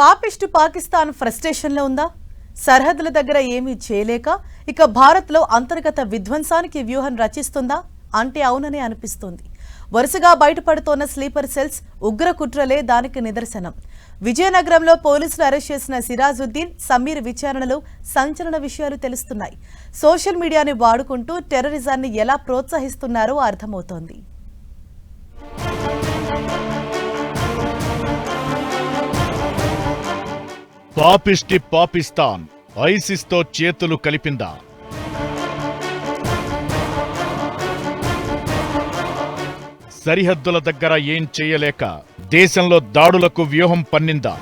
పాపిస్టు పాకిస్తాన్ ఫ్రస్ట్రేషన్లో ఉందా? సరిహద్దుల దగ్గర ఏమీ చేయలేక ఇక భారత్లో అంతర్గత విధ్వంసానికి వ్యూహం రచిస్తుందా? అంటే అవుననే అనిపిస్తోంది. వరుసగా బయటపడుతోన్న స్లీపర్ సెల్స్ ఉగ్ర కుట్రలే దానికి నిదర్శనం. విజయనగరంలో పోలీసులు అరెస్ట్ చేసిన సిరాజుద్దీన్ సమీర్ విచారణలో సంచలన విషయాలు తెలుస్తున్నాయి. సోషల్ మీడియాని వాడుకుంటూ టెర్రరిజాన్ని ఎలా ప్రోత్సహిస్తున్నారో అర్థమవుతోంది. పాపిష్టి పాపిస్తాన్. ఐసిస్తో చేతులు కలిపిందా. సరిహద్దుల దగ్గర ఏం చేయలేక దేశంలో దాడులకు వ్యూహం పన్నిందా.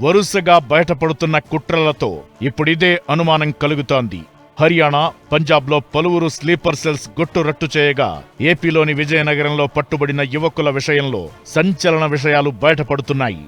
వరుసగా బయటపడుతున్న కుట్రలతో ఇప్పుడిదే అనుమానం కలుగుతోంది. హర్యానా పంజాబ్లో పలువురు స్లీపర్ సెల్స్ గొట్టు రట్టు చేయగా ఏపీలోని విజయనగరంలో పట్టుబడిన యువకుల విషయంలో సంచలన విషయాలు బయటపడుతున్నాయి.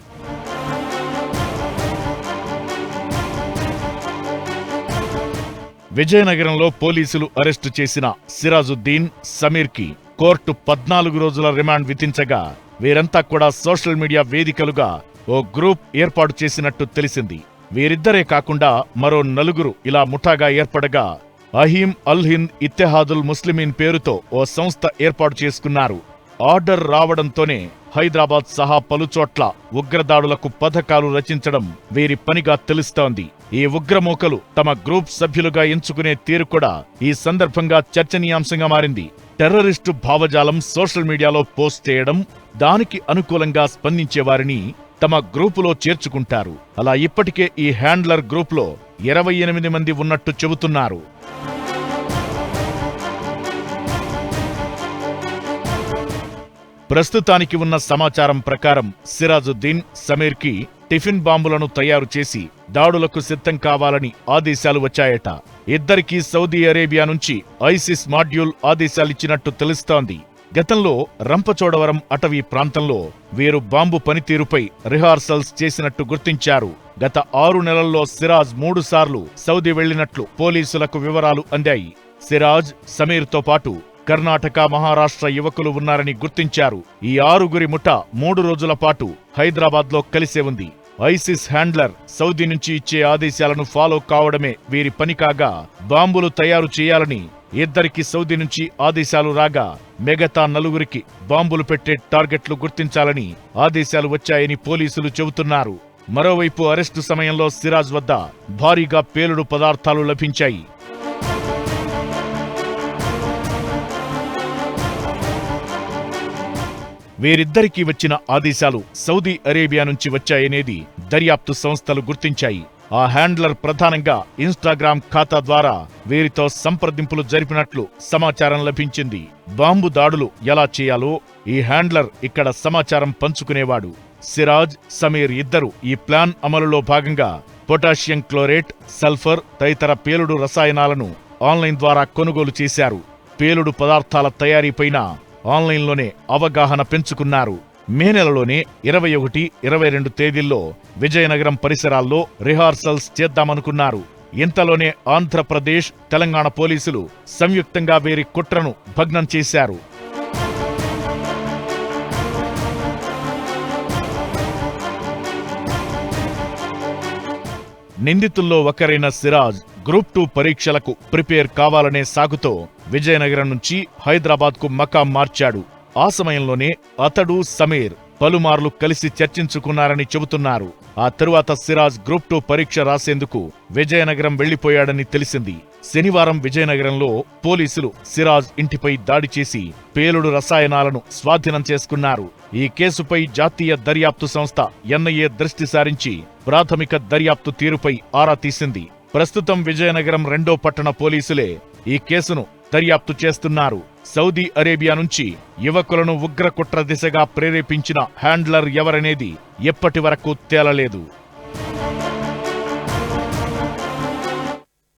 విజయనగరంలో పోలీసులు అరెస్టు చేసిన సిరాజుద్దీన్ సమీర్కి కోర్టు పద్నాలుగు రోజుల రిమాండ్ విధించగా వీరంతా కూడా సోషల్ మీడియా వేదికలుగా ఓ గ్రూప్ ఏర్పాటు చేసినట్టు తెలిసింది. వీరిద్దరే కాకుండా మరో నలుగురు ఇలా ముఠాగా ఏర్పడగా అహీం అల్ హింద్ ఇత్తెహాదుల్ ముస్లిమీన్ పేరుతో ఓ సంస్థ ఏర్పాటు చేసుకున్నారు. ఆర్డర్ రావడంతోనే హైదరాబాద్ సహా పలుచోట్ల ఉగ్రదాడులకు పథకాలు రచించడం వీరి పనిగా తెలుస్తోంది. ఈ ఉగ్రమూకలు తమ గ్రూప్ సభ్యులుగా ఎంచుకునే తీరు కూడా ఈ సందర్భంగా చర్చనీయాంశంగా మారింది. టెర్రరిస్టు భావజాలం సోషల్ మీడియాలో పోస్ట్ చేయడం దానికి అనుకూలంగా స్పందించేవారిని తమ గ్రూపులో చేర్చుకుంటారు. అలా ఇప్పటికే ఈ హ్యాండ్లర్ గ్రూప్లో ఇరవై ఎనిమిది మంది ఉన్నట్టు చెబుతున్నారు. ప్రస్తుతానికి ఉన్న సమాచారం ప్రకారం సిరాజుద్దీన్ సమీర్కి టిఫిన్ బాంబులను తయారు చేసి దాడులకు సిద్ధం కావాలని ఆదేశాలు వచ్చాయట. ఇద్దరికీ సౌదీ అరేబియా నుంచి ఐసిస్ మాడ్యూల్ ఆదేశాలిచ్చినట్టు తెలుస్తోంది. గతంలో రంపచోడవరం అటవీ ప్రాంతంలో వీరు బాంబు పనితీరుపై రిహార్సల్స్ చేసినట్టు గుర్తించారు. గత ఆరు నెలల్లో సిరాజ్ మూడుసార్లు సౌదీ వెళ్ళినట్లు పోలీసులకు వివరాలు అందాయి. సిరాజ్ సమీర్తో పాటు కర్ణాటక మహారాష్ట్ర యువకులు ఉన్నారని గుర్తించారు. ఈ ఆరుగురి ముఠ మూడు రోజుల పాటు హైదరాబాద్లో కలిసే ఉంది. ఐసిస్ హ్యాండ్లర్ సౌదీ నుంచి ఇచ్చే ఆదేశాలను ఫాలో కావడమే వీరి పని కాగా బాంబులు తయారు చేయాలని ఇద్దరికి సౌదీ నుంచి ఆదేశాలు రాగా మిగతా నలుగురికి బాంబులు పెట్టే టార్గెట్లు గుర్తించాలని ఆదేశాలు వచ్చాయని పోలీసులు చెబుతున్నారు. మరోవైపు అరెస్టు సమయంలో సిరాజ్ వద్ద భారీగా పేలుడు పదార్థాలు లభించాయి. వీరిద్దరికీ వచ్చిన ఆదేశాలు సౌదీ అరేబియా నుంచి వచ్చాయనేది దర్యాప్తు సంస్థలు గుర్తించాయి. ఆ హ్యాండ్లర్ ప్రధానంగా ఇన్స్టాగ్రామ్ ఖాతా ద్వారా వీరితో సంప్రదింపులు జరిపినట్లు సమాచారం లభించింది. బాంబు దాడులు ఎలా చేయాలో ఈ హ్యాండ్లర్ ఇక్కడ సమాచారం పంచుకునేవాడు. సిరాజ్ సమీర్ ఇద్దరు ఈ ప్లాన్ అమలులో భాగంగా పొటాషియం క్లోరేట్ సల్ఫర్ తదితర పేలుడు రసాయనాలను ఆన్లైన్ ద్వారా కొనుగోలు చేశారు. పేలుడు పదార్థాల తయారీపైన ఆన్లైన్లోనే అవగాహన పెంచుకున్నారు. మే నెలలోనే ఇరవై ఒకటి ఇరవై రెండు తేదీల్లో విజయనగరం పరిసరాల్లో రిహార్సల్స్ చేద్దామనుకున్నారు. ఇంతలోనే ఆంధ్రప్రదేశ్ తెలంగాణ పోలీసులు సంయుక్తంగా వీరి కుట్రను భగ్నం చేశారు. నిందితుల్లో ఒకరైన సిరాజ్ గ్రూప్ టూ పరీక్షలకు ప్రిపేర్ కావాలనే సాగుతో విజయనగరం నుంచి హైదరాబాద్కు మకాం మార్చాడు. ఆ సమయంలోనే అతడు సమీర్ పలుమార్లు కలిసి చర్చించుకున్నారని చెబుతున్నారు. ఆ తరువాత సిరాజ్ గ్రూప్ టూ పరీక్ష రాసేందుకు విజయనగరం వెళ్ళిపోయాడని తెలిసింది. శనివారం విజయనగరంలో పోలీసులు సిరాజ్ ఇంటిపై దాడి చేసి పేలుడు రసాయనాలను స్వాధీనం చేసుకున్నారు. ఈ కేసుపై జాతీయ దర్యాప్తు సంస్థ ఎన్ఐఏ దృష్టి సారించి ప్రాథమిక దర్యాప్తు తీరుపై ఆరా తీసింది. ప్రస్తుతం విజయనగరం రెండో పట్టణ పోలీసులే ఈ కేసును దర్యాప్తు చేస్తున్నారు. సౌదీ అరేబియా నుంచి యువకులను ఉగ్రకుట్ర దిశగా ప్రేరేపించిన హ్యాండ్లర్ ఎవరనేది ఎప్పటి వరకు తేలలేదు.